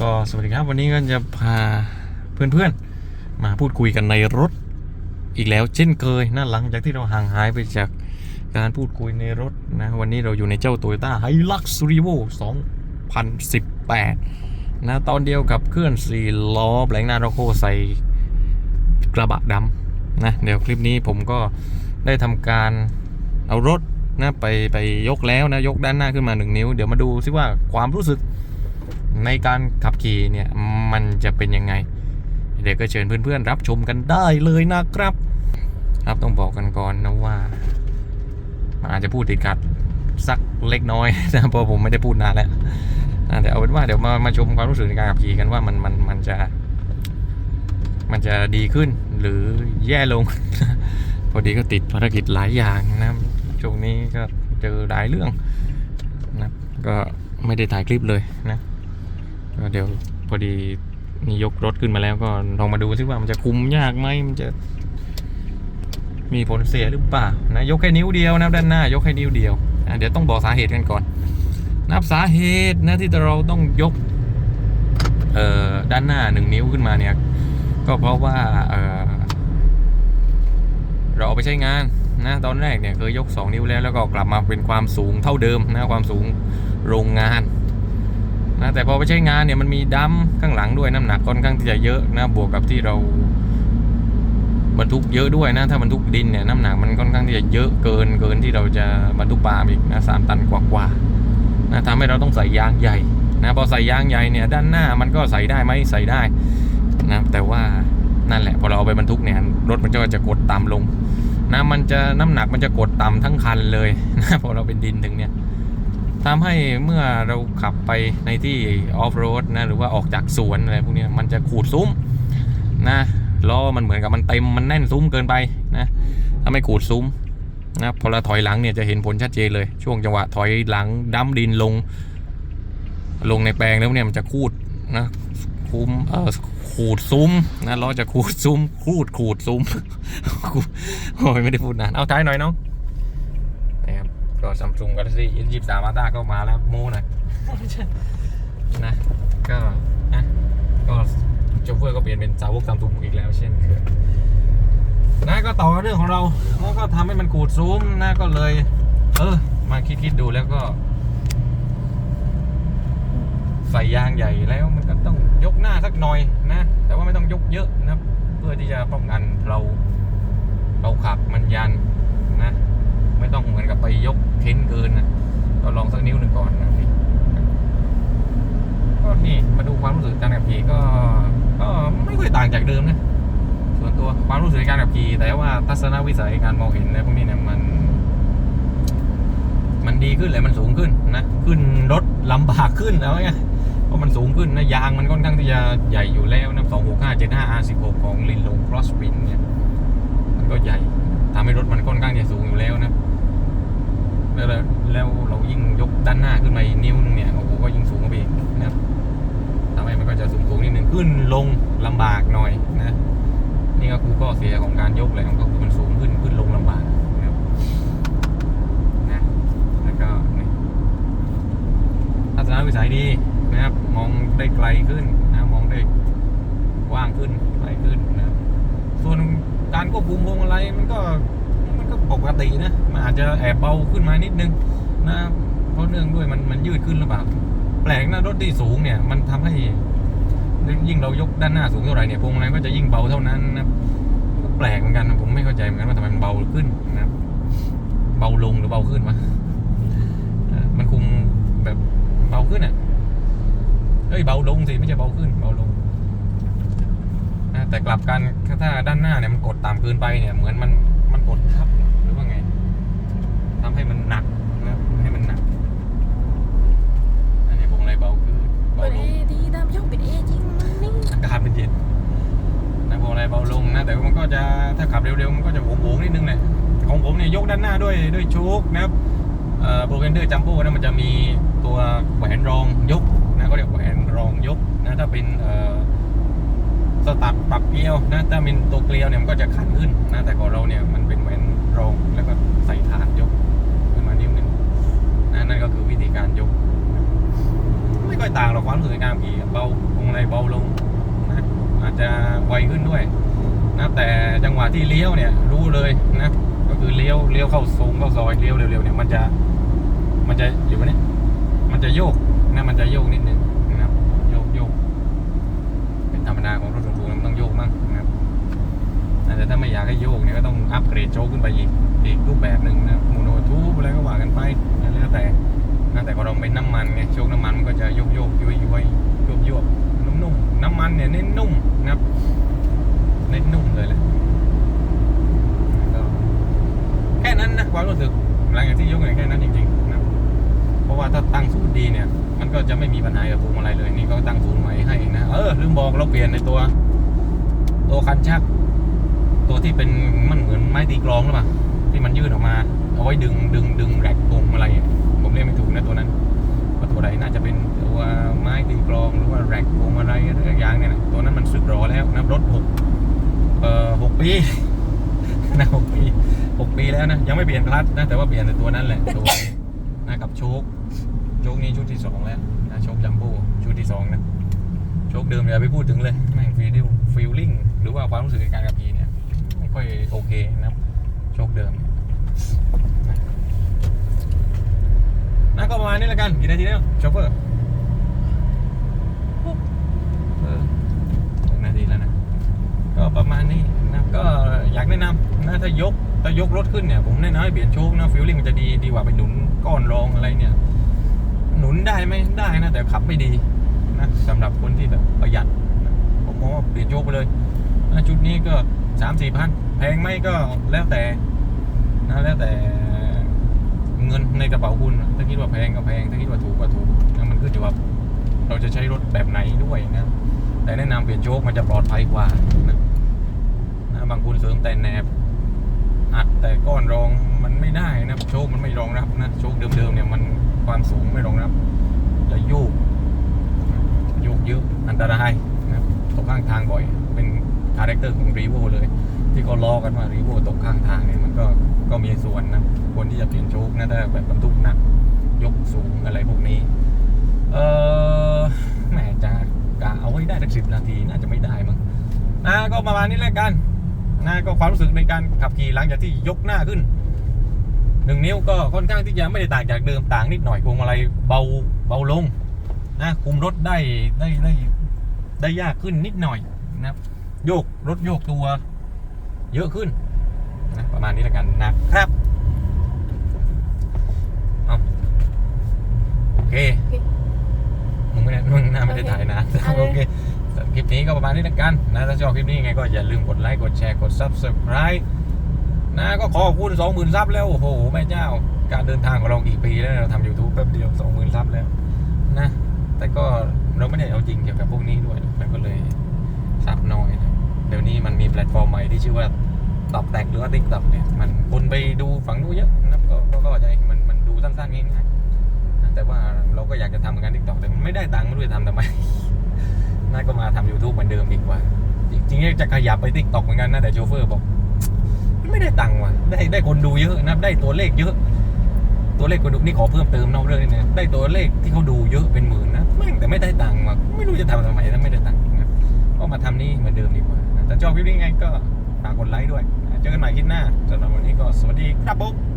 ก็สวัสดีครับวันนี้ก็จะพาเพื่อนๆ มาพูดคุยกันในรถอีกแล้วเช่นเคยนะหลังจากที่เราห่างหายไปจากการพูดคุยในรถนะวันนี้เราอยู่ในเจ้า Toyota Hilux Revo 2018 นะตอนเดียวกับเคลื่อน4ล้อแบลงนาโรโคใส่กระบะดำนะเดี๋ยวคลิปนี้ผมก็ได้ทำการเอารถนะไปไปยกแล้วนะยกด้านหน้าขึ้นมา 1 นิ้ว เดี๋ยวมาดูซิว่าความรู้สึก ในการขับขี่เนี่ยมันจะเป็นยังไง เดี๋ยวก็เชิญเพื่อนๆรับชมกันได้เลยนะครับ ครับต้องบอกกันก่อนนะว่า อาจจะพูดติดขัดสักเล็กน้อยนะเพราะผมไม่ได้พูดนานแล้วอะเดี๋ยวเอาเป็นว่าเดี๋ยวมามาชมความรู้สึกในการขับขี่กันว่ามันมันมันจะมันจะดีขึ้นหรือแย่ลง พอดีก็ติดภารกิจหลายอย่างนะช่วงนี้ก็เจอหลายเรื่องนะก็ไม่ได้ถ่ายคลิปเลยนะ ก็เดี๋ยวพอดีนี่ยกรถขึ้นมาแล้วก็ลองมาดูซิว่ามันจะคุมยากไหมมันจะมีผลเสียหรือเปล่านะยกแค่นิ้วเดียวนะด้านหน้ายกแค่นิ้วเดียวอะเดี๋ยวต้องบอกสาเหตุกันก่อนนับสาเหตุนะที่เราต้องยกเอ่อด้านหน้าหนึ่งนิ้วขึ้นมาเนี่ยก็เพราะว่าเออเราเอาไปใช้งานนะตอนแรกเนี่ยเคยยก 2 นิ้วแล้วแล้วก็กลับมาเป็นความสูงเท่าเดิมนะความสูงโรงงาน นะแต่พอไปใช้งานเนี่ยมันมีดัมข้างหลังด้วยน้ำหนักค่อนข้างที่จะเยอะนะบวกกับที่เราบรรทุกเยอะด้วยนะถ้าบรรทุกดินเนี่ยน้ำหนักมันค่อนข้างที่จะเยอะเกินเกินที่เราจะบรรทุกปาล์มอีกนะสามตันกว่ากว่าๆนะทำให้เราต้องใส่ยางใหญ่นะพอใส่ยางใหญ่เนี่ยด้านหน้ามันก็ใส่ได้ไหมใส่ได้นะแต่ว่านั่นแหละพอเราเอาไปบรรทุกเนี่ยรถมันก็จะกดต่ำลงนะมันจะน้ำหนักมันจะกดต่ำทั้งคันเลยนะพอเราเป็นดินถึงเนี่ย ทำให้เมื่อเราขับไปในที่ออฟโรดนะหรือว่าออกจากสวนอะไรพวกนี้มันจะขูดซุ้มนะล้อมันเหมือนกับมันเต็มมันแน่นซุ้มเกินไปนะถ้าไม่ขูดซุ้มนะพอเราถอยหลังเนี่ยจะเห็นผลชัดเจนเลย ช่วงจังหวะถอยหลังดั้มดินลง ลงในแปลงแล้วเนี่ยมันจะคูดนะคุ้มเออขูดซุ้มนะล้อจะขูดซุ้มขูดขูดซุ้มโอ้ยไม่ได้พูดนานเอาท้ายหน่อยน้องนะ ก็ซัมซุงกาแล็กซี่ยี่สิบสามมาต้าก็มาแล้วโมหน่อยนะก็นะก็โชเฟอร์ก็เปลี่ยนเป็นสาวกซัมซุงอีกแล้วเช่นเคยนะก็ต่อเรื่องของเราแล้วก็ทำให้มันขูดซูมนะก็เลย เออ มาคิดคิดๆดูแล้วก็ ใส่ยางใหญ่แล้วมันก็ต้องยกหน้าสักหน่อยนะ แต่ว่าไม่ต้องยกเยอะนะครับเพื่อที่จะป้องกันเราเราขับมันยันนะ ไม่ต้องเหมือนกับไปยกเค้นเกินนะก็ลองสักนิ้วหนึ่งก่อนนะพี่ก็นี่มาดูความรู้สึกการขับขี่ก็ก็ไม่ค่อยต่างจากเดิมนะส่วนตัวความรู้สึกในการขับขี่แต่ว่าทัศนวิสัยการมองเห็นอะไรพวกนี้เนี่ยมัน มันดีขึ้นเลยมันสูงขึ้นนะขึ้นรถลำบากขึ้นแล้วไงเพราะมันสูงขึ้นนะยางมันค่อนข้างที่จะใหญ่อยู่แล้วนะ2 6 5 7 5 R 16ของลินลง cross wind เนี่ย มันก็ใหญ่ทำให้รถมันค่อนข้างจะสูงอยู่แล้วนะ แล้วแล้วแล้วเรายิ่งยกด้านหน้าขึ้นมาอีกนิ้วนึงเนี่ยโอ้โหก็ยิ่งสูงเข้าไปอีกนะครับทำให้มันก็จะสูงสูงนิดนึงขึ้นลงลำบากหน่อยนะ นี่ก็ คือข้อเสียของการยกแหละก็คือมันสูงขึ้นขึ้นลงลำบากนะครับนะแล้วก็นี่ทัศนวิสัยดีนะครับ มองได้ไกลขึ้นนะมองได้กว้างขึ้นไกลขึ้นนะครับส่วนการควบคุมพวงมาลัยมันก็มันก็ปกตินะมันอาจจะแอบเบาขึ้นมานิดนึงนะเพราะเนื่องด้วยมันมันยืดขึ้นหรือเปล่าแปลกนะรถที่สูงเนี่ย มันทำให้ ยิ่งเรายกด้านหน้าสูงเท่าไหร่เนี่ยพวงมาลัยก็จะยิ่งเบาเท่านั้นนะแปลกเหมือนกันนะผมไม่เข้าใจเหมือนกันว่าทำไมมันเบาขึ้นนะครับ เบาลงหรือเบาขึ้นวะมันคุมแบบเบาขึ้นอะเอ้ยเบาลงสิไม่ใช่เบาขึ้นเบาลงนะแต่กลับกันถ้าด้านหน้าเนี่ยมันกดต่ำเกินไปเนี่ยเหมือนมันมันกดทับหรือว่าไงทำให้มันหนัก ถ้าขับเร็วๆ มันก็จะโหวงๆนิดนึงแหละของผมเนี่ยยกด้านหน้าด้วยด้วยโชคนะครับโปรเกนเดอร์จัมโบ้นะมันจะมีตัวแหวนรองยกนะก็เรียกแหวนรองยกนะถ้าเป็นสตาร์ทปรับเกลียวนะถ้าเป็นตัวเกลียวเนี่ยมันก็จะขันขึ้นนะแต่ของเราเนี่ยมันเป็นแหวนรองแล้วก็ใส่ฐานยกขึ้นมานิ้วหนึ่งนะนั่นก็คือวิธีการยก ไม่ค่อยต่างหรอกความรู้สึกในการขี่เบาพวงมาลัยเบาลงนะอาจจะไวขึ้นด้วย นะแต่จังหวะที่เลี้ยวเนี่ยรู้เลยนะก็คือเลี้ยวเลี้ยวเข้าโซงเข้าซอยเลี้ยวเร็วๆเนี่ยมันจะมันจะอยู่เนี่ยมันจะโยกนะมันจะโยกนิดนึงนะครับโยกโยกเป็นธรรมดาของรถสูงๆมันต้องโยกมั่งนะครับแต่ถ้าไม่อยากให้โยกเนี่ยก็ต้องอัปเกรดโชคขึ้นไปอีกอีกรูปแบบหนึ่งนะโมโนทูบอะไรก็ว่ากันไปนะแล้วแต่นะแต่พอเราเป็นน้ำมันไงโชคน้ำมันมันก็จะโยกโยกย้อยย้อยโยกโยกนุ่มนุ่มๆน้ำมันเนี่ยเน้นนุ่มนะครับ ลืมบอกเราเปลี่ยนในตัว ตัวคันชัก ตัวที่เป็นมันเหมือนไม้ตีกลองหรือเปล่าที่มันยื่นออกมา เอาไว้ดึงดึงดึงแรกพวงมาลัยอะผมเรียกไม่ถูกนะตัวนั้นว่าตัวใดน่าจะเป็นตัวไม้ตีกลองหรือว่าแรกพวงมาลัยอะไรอย่างเนี่ยนะตัวนั้นมันสึกรอแล้วนะรถหกเอ่อหกปีนะหกปีหกปีแล้วนะยังไม่เปลี่ยนคลัตช์นะแต่ว่าเปลี่ยนแต่ตัวนั้นแหละตัวนะกับโชคโชคนี้ชุดที่สองแล้วนะโชคจัมโบ้ชุดที่สองนะ ชคเดิมอย่าไปพูดถึงเลยแม่งฟีลฟีลลิ่งหรือว่าความรู้สึกในการขับขี่เนี่ยไม่ค่อยโอเคนะครับโชคเดิมเนี่ยนะก็ประมาณนี้แล้วกันกี่นาทีแล้วโชเฟอร์เออหกนาทีแล้วนะก็ประมาณนี้นะก็อยากแนะนำนะถ้ายกถ้ายกรถขึ้นเนี่ยผมแนะนำให้เปลี่ยนโชคนะฟิลลิ่งมันจะดีดีกว่าไปหนุนก้อนรองอะไรเนี่ยหนุนได้ไหมได้นะแต่ขับไม่ดี นะสำหรับคนที่แบบประหยัดนะผมมองว่าเปลี่ยนโชคไปเลยนะชุดนี้ก็สามสี่พันแพงไหมก็แล้วแต่นะแล้วแต่เงินในกระเป๋าคุณ ถ้าคิดว่าแพงก็แพง ถ้าคิดว่าถูกก็ถูกนะมันขึ้นอยู่ว่าเราจะใช้รถแบบไหนด้วยนะ แต่แนะนำเปลี่ยนโชคมันจะปลอดภัยกว่านะนะบางคนเสริมแต่แหนบอัดแต่ก้อนรองมันไม่ได้นะโชคมันไม่รองรับนะโชคเดิมๆเนี่ยมันความสูงไม่รองรับจะโยกโยก อันตรายนะครับตกข้างทางบ่อย เป็นคาแรคเตอร์ของรีโวเลย ที่เขาล้อกันว่ารีโวตกข้างทางเนี่ยมันก็ก็มีส่วนนะคนที่จะเปลี่ยนโชคนะถ้าแบบบรรทุกหนักยกสูงอะไรพวกนี้ เออแหมจะกะเอาไว้ได้สักสิบนาทีน่าจะไม่ได้มั้งนะก็ประมาณนี้แล้วกันนะก็ความรู้สึกในการขับขี่หลังจากที่ยกหน้าขึ้นหนึ่งนิ้วก็ค่อนข้างที่จะไม่ได้ต่างจากเดิมต่างนิดหน่อยพวงมาลัยเบาเบาลงนะคุมรถได้ได้ได้ ได้ยากขึ้นนิดหน่อยนะครับ โยกรถโยกตัว เยอะขึ้นนะประมาณนี้แล้วกันนะครับเอาโอเคมึงไม่ได้มึงน่าไม่ได้ถ่ายนะโอเคโอเคสำหรับคลิปนี้ก็ประมาณนี้แล้วกันนะถ้าชอบคลิปนี้ยังไงก็อย่าลืมกดไลค์กดแชร์กด subscribe นะก็ขอบคุณ20,000ซับแล้วโอ้โหแม่เจ้า การเดินทางของเรากี่ปีแล้วเราทำ YouTube แป๊บเดียว20,000ซับแล้วนะ แต่ก็เราไม่ได้เอาจริงเกี่ยวกับพวกนี้ด้วย มันก็เลยซับน้อยนะเดี๋ยวนี้มันมีแพลตฟอร์มใหม่ที่ชื่อว่าตอบแตกหรือว่าติ๊กต็อกเนี่ย มันคนไปดูฝั่งนู้นเยอะนับก็ก็ก็เข้าใจมันมันดูสั้นๆง่ายๆแต่ว่าเราก็อยากจะทำเหมือนกันติ๊กต็อกแต่มันไม่ได้ตังค์ไม่รู้จะทำทำไมน่าก็มาทำ YouTube เหมือนเดิมดีกว่า จริงๆจะขยับไปติ๊กต็อกเหมือนกันนะแต่โชเฟอร์บอก ไม่ได้ตังค์ว่ะได้ได้คนดูเยอะนะได้ตัวเลขเยอะ ตัวเลขคนดูนี่ขอเพิ่มเติมนอกเรื่องนิดนึงได้ตัวเลขที่เขาดูเยอะเป็นหมื่นนะแม่งแต่ไม่ได้ตังค์ว่ะไม่รู้จะทำทำไมถ้าไม่ได้ตังค์นะก็มาทำนี่เหมือนเดิมดีกว่านะแต่ชอบคลิปนี้ไงก็ฝากกดไลค์ด้วย เจอกันใหม่คลิปหน้าสำหรับวันนี้ก็สวัสดีครับผม